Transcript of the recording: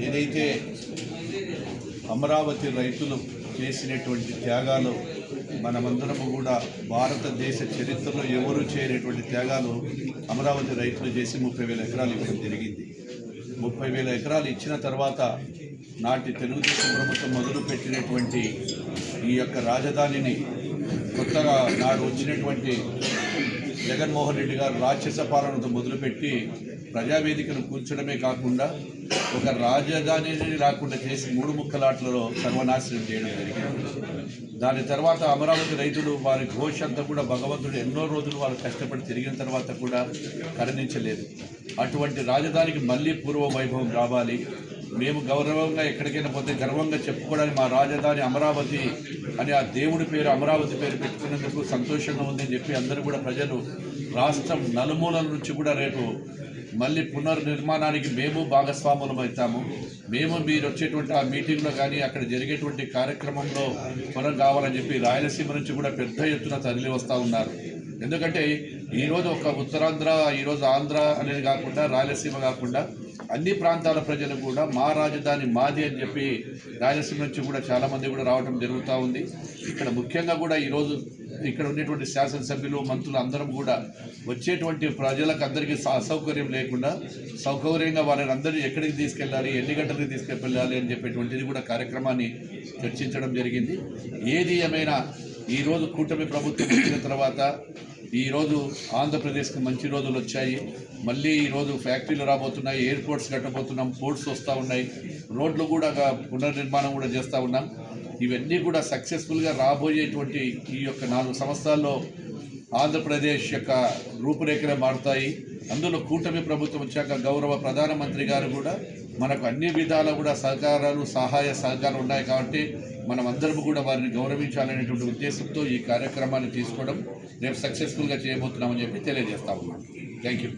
ఏదైతే అమరావతి రైతులు చేసినటువంటి త్యాగాలు మనమందరము కూడా భారతదేశ చరిత్రలో ఎవరు చేయనటువంటి త్యాగాలు అమరావతి రైతులు చేసి ముప్పై వేల ఎకరాలు ఇవ్వడం జరిగింది. ముప్పై వేల ఎకరాలు ఇచ్చిన తర్వాత నాటి తెలుగుదేశం ప్రభుత్వం మొదలుపెట్టినటువంటి ఈ యొక్క రాజధానిని కొత్తగా నాడు వచ్చినటువంటి జగన్మోహన్ రెడ్డి గారు రాక్షస పాలనతో మొదలుపెట్టి ప్రజావేదికను కూర్చడమే కాకుండా ఒక రాజధానిని రాకుండా చేసి మూడు ముక్కలాట్లలో సర్వనాశనం చేయడం జరిగింది. దాని తర్వాత అమరావతి రైతులు వారి ఘోష అంతా కూడా భగవంతుడు ఎన్నో రోజులు వారు కష్టపడి తిరిగిన తర్వాత కూడా కరుణించలేదు అటువంటి రాజధానికి మళ్ళీ పూర్వ వైభవం రావాలి. మేము గౌరవంగా ఎక్కడికైనా పోతే గర్వంగా చెప్పుకోవడానికి మా రాజధాని అమరావతి అని ఆ దేవుడి పేరు అమరావతి పేరు పెట్టుకునేందుకు సంతోషంగా ఉందని చెప్పి అందరూ కూడా ప్రజలు రాష్ట్రం నలుమూలల నుంచి కూడా రేపు మళ్ళీ పునర్నిర్మాణానికి మేము భాగస్వాములం అవుతాము. మేము మీరు వచ్చేటువంటి ఆ మీటింగ్లో కానీ అక్కడ జరిగేటువంటి కార్యక్రమంలో మనం కావాలని చెప్పి రాయలసీమ నుంచి కూడా పెద్ద ఎత్తున తరలి వస్తూ ఉన్నారు. ఎందుకంటే ఈరోజు ఒక ఉత్తరాంధ్ర ఈరోజు ఆంధ్ర అనేది కాకుండా రాయలసీమ కాకుండా అన్ని ప్రాంతాల ప్రజలు కూడా మా రాజధాని మాది అని చెప్పి రాయలసీమ నుంచి కూడా చాలామంది కూడా రావడం జరుగుతూ ఉంది. ఇక్కడ ముఖ్యంగా కూడా ఈరోజు ఇక్కడ ఉండేటువంటి శాసనసభ్యులు మంత్రులు అందరం కూడా వచ్చేటువంటి ప్రజలకు అందరికీ అసౌకర్యం లేకుండా సౌకర్యంగా వాళ్ళని అందరినీ ఎక్కడికి తీసుకెళ్ళాలి ఎన్ని గంటలకు తీసుకెళ్ళాలి అని చెప్పేటువంటిది కూడా కార్యక్రమాన్ని చర్చించడం జరిగింది. ఏది ఏమైనా ఈరోజు కూటమి ప్రభుత్వం వచ్చిన తర్వాత ఈరోజు ఆంధ్రప్రదేశ్కి మంచి రోజులు వచ్చాయి. మళ్ళీ ఈరోజు ఫ్యాక్టరీలు రాబోతున్నాయి ఎయిర్పోర్ట్స్ కట్టబోతున్నాం పోర్ట్స్ వస్తూ ఉన్నాయి. రోడ్లు కూడా పునర్నిర్మాణం కూడా చేస్తూ ఉన్నాం. ఇవన్నీ కూడా సక్సెస్ఫుల్గా రాబోయేటువంటి ఈ యొక్క నాలుగు సంవత్సరాల్లో ఆంధ్రప్రదేశ్ యొక్క రూపురేఖలే మారుతాయి. అందులో కూటమి ప్రభుత్వం వచ్చాక గౌరవ ప్రధానమంత్రి గారు కూడా మనకు అన్ని విధాల కూడా సహకారాలు సహాయ సహకారాలు ఉన్నాయి కాబట్టి మనం అందరం కూడా వారిని గౌరవించాలనేటువంటి ఉద్దేశంతో ఈ కార్యక్రమాన్ని తీసుకోవడం రేపు సక్సెస్ఫుల్గా చేయబోతున్నామని చెప్పి తెలియజేస్తా ఉన్నాం. Thank you